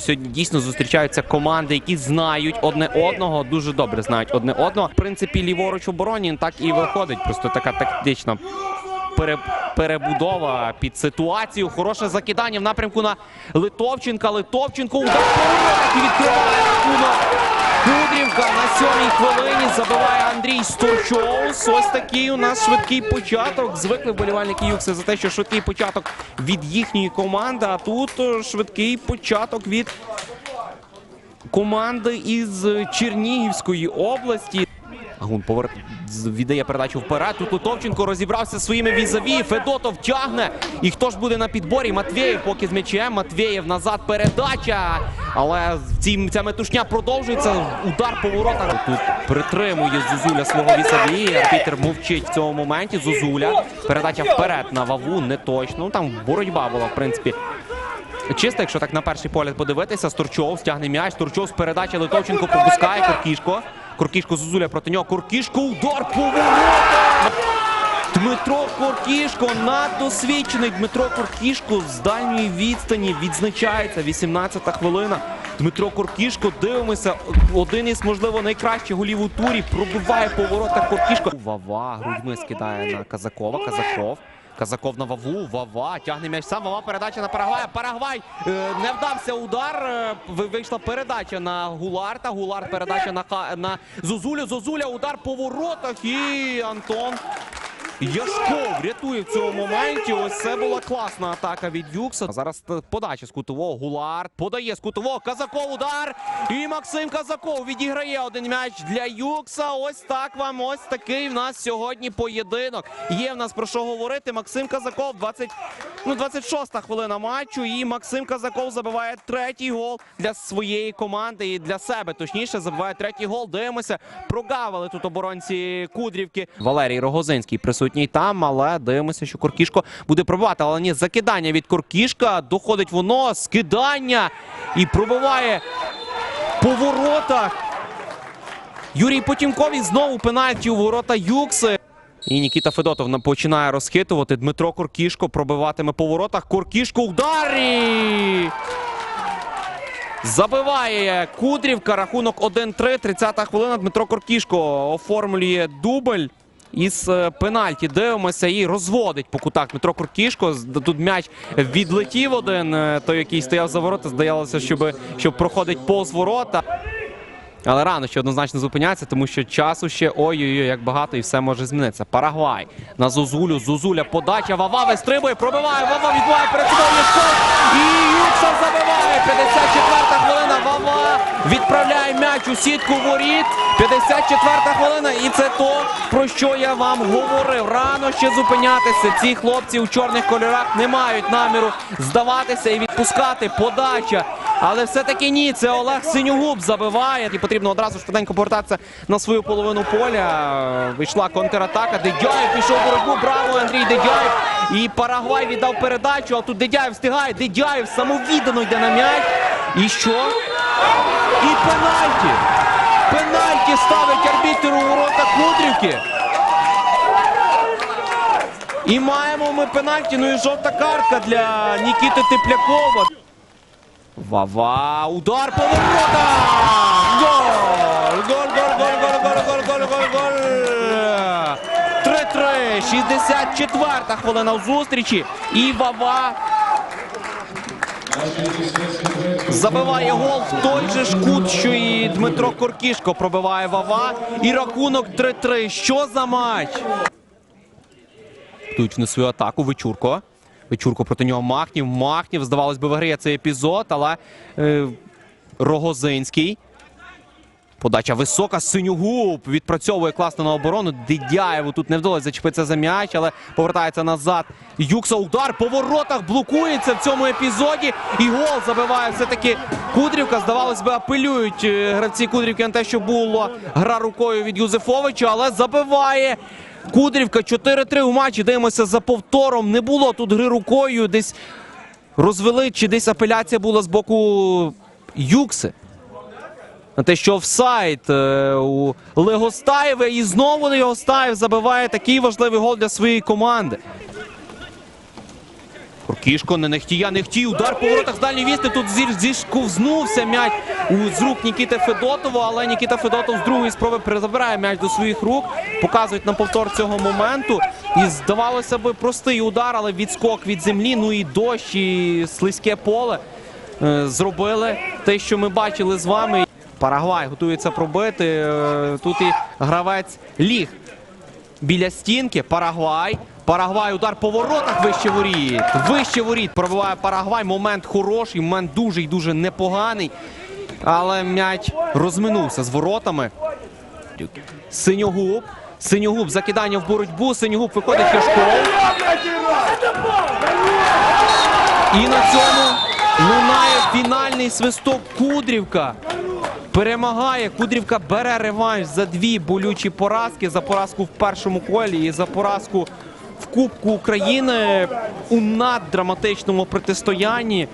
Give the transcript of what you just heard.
Сьогодні дійсно зустрічаються команди, які знають одне одного, дуже добре знають одне одного. В принципі, ліворуч у обороні так і виходить. Просто така тактична пере- перебудова під ситуацію. Хороше закидання в напрямку на Литовченка. Литовченко удар і відкриває рахунок. Кудрівка на сьомій хвилині забиває Андрій Сторчоус. Ось такий у нас швидкий початок. Звикли вболівальники Юкси за те, що швидкий початок від їхньої команди. А тут е, швидкий початок від команди із Чернігівської області. Агун повер... віддає передачу вперед. Тут Литовченко розібрався зі своїми візаві. Федотов тягне. І хто ж буде на підборі? Матвєєв поки з м'ячем. Матвєєв назад передача. Але в цій, ця метушня продовжується. Удар по воротах. Тут притримує Зозуля свого візаві. Арбітер мовчить в цьому моменті. Зозуля. Передача вперед на ваву. Не точно. Ну, Там боротьба була, в принципі. Чисто, якщо так на перший погляд подивитися, Сторчов стягне м'яч. Сторчов з передачі Литовченко пропускає Куркішко. Куркішко Зузуля проти нього. Куркішко удар по воротах! Дмитро Куркішко наддосвідчений. Дмитро Куркішко з дальньої відстані відзначається. 18-та хвилина. Дмитро Куркішко, дивимося, один із, можливо, найкращих голів у турі. Пробиває по воротах Куркішко. Вава грудьми скидає на Казакова. Казаков. Казаков на Ваву, Вава тягне м'яч сам. Вава передача на Парагвай. Парагвай е, не вдався удар. е, вийшла передача на Гуларта. Гуларт передача на, на Зозуля. Зозуля удар по воротах. І Антон Яшков рятує в цьому моменті. Ось це була класна атака від Юкса. Зараз подача з кутового. Гуларт подає з кутового. Казаков удар. І Максим Казаков відіграє один м'яч для Юкса. Ось так вам. Ось такий в нас сьогодні поєдинок. Є в нас про що говорити. Максим Казаков, 20, ну, 26-та хвилина матчу. І Максим Казаков забиває третій гол для своєї команди і для себе. Точніше, забиває третій гол. Дивимося. Прогавили тут оборонці Кудрівки. Валерій Рогозинський присутній там, але дивимося, що Куркішко буде пробивати. Але ні, закидання від Куркішка. Доходить воно, скидання і пробиває по воротах. Юрій Потімкові знову пенальті у ворота Юкси. І Нікіта Федотов починає розхитувати. Дмитро Куркішко пробиватиме по воротах. Куркішко ударі! Забиває Кудрівка. Рахунок 1-3. 30-та хвилина. Дмитро Коркішко оформлює дубль. Із е, пенальті дивимося і розводить по кутах Дмитро Куркішко. Тут м'яч відлетів один, е, той, який стояв за ворота. Здавалося, щоб, щоб проходить повз ворота. Але рано ще однозначно зупиняється, тому що часу ще ой-ой-ой, як багато, і все може змінитися. Парагвай на Зозулю. Зозуля подача. Вава вистрибує, пробиває. Вава відбуває перед собою Ляшко. І Юксов забиває. 54-та хвилина. Вава відправляє м'яч у сітку воріт. 54-та хвилина. І це то, про що я вам говорив. Рано ще зупинятися. Ці хлопці у чорних кольорах не мають наміру здаватися і відпускати. Подача. Але все-таки ні, це Олег Синюгуб забиває. І потрібно одразу швиденько повертатися на свою половину поля. Вийшла контратака. Дедяєв пішов боротьбу. Браво, Андрій Дедяєв. І Парагвай віддав передачу. А тут Дедяєв встигає. Дедяєв самовіддано йде на м'яч. І що? І пенальті. Пенальті ставить арбітер у ворота Кудрівки. І маємо ми пенальті. Ну і жовта картка для Нікіти Теплякова. Вава, удар по воротах! Гол! Гол, гол, гол, гол, гол, гол, гол, гол, гол! 3-3, 64-та хвилина у зустрічі. І Вава забиває гол в той же ж кут, що і Дмитро Коркішко пробиває Вава. І рахунок 3-3. Що за матч? Йдуть в свою атаку. Вечурко. Вечурко проти нього Махнів. Махнів, здавалось би, виграє цей епізод, але е, Рогозинський. Подача висока. Синюгуб відпрацьовує класно на оборону. Дидяєву тут не вдалося зачепитися за м'яч, але повертається назад. Юкса удар по воротах блокується в цьому епізоді. І гол забиває все-таки Кудрівка. Здавалось би, апелюють е, гравці Кудрівки на те, що була гра рукою від Юзефовича, але забиває. Кудрівка 4-3 у матчі. Дивимося за повтором. Не було тут гри рукою. Десь розвели, чи десь апеляція була з боку Юкси. На те, що офсайд е, у Легостаєва. І знову Легостаєв забиває такий важливий гол для своєї команди. Кішко не нехтія, нехтій, удар по воротах з дальньої вісти. Тут зішковзнувся м'яч з рук Нікіти Федотова, але Нікіта Федотов з другої спроби перезабирає м'яч до своїх рук. Показують на повтор цього моменту. І здавалося би, простий удар, але відскок від землі. Ну і дощ, і слизьке поле е, зробили те, що ми бачили з вами. Парагвай готується пробити. Е, Тут і гравець ліг біля стінки. Парагвай. Парагвай удар по воротах вище воріт. Вище воріт пробиває Парагвай. Момент хороший, момент дуже і дуже непоганий. Але м'яч розминувся з воротами. Синьогуб. Синьогуб закидання в боротьбу. Синьогуб виходить Яшков. І на цьому лунає фінальний свисток Кудрівка. Перемагає. Кудрівка бере реванш за дві болючі поразки. За поразку в першому колі і за поразку в Кубку України у наддраматичному протистоянні.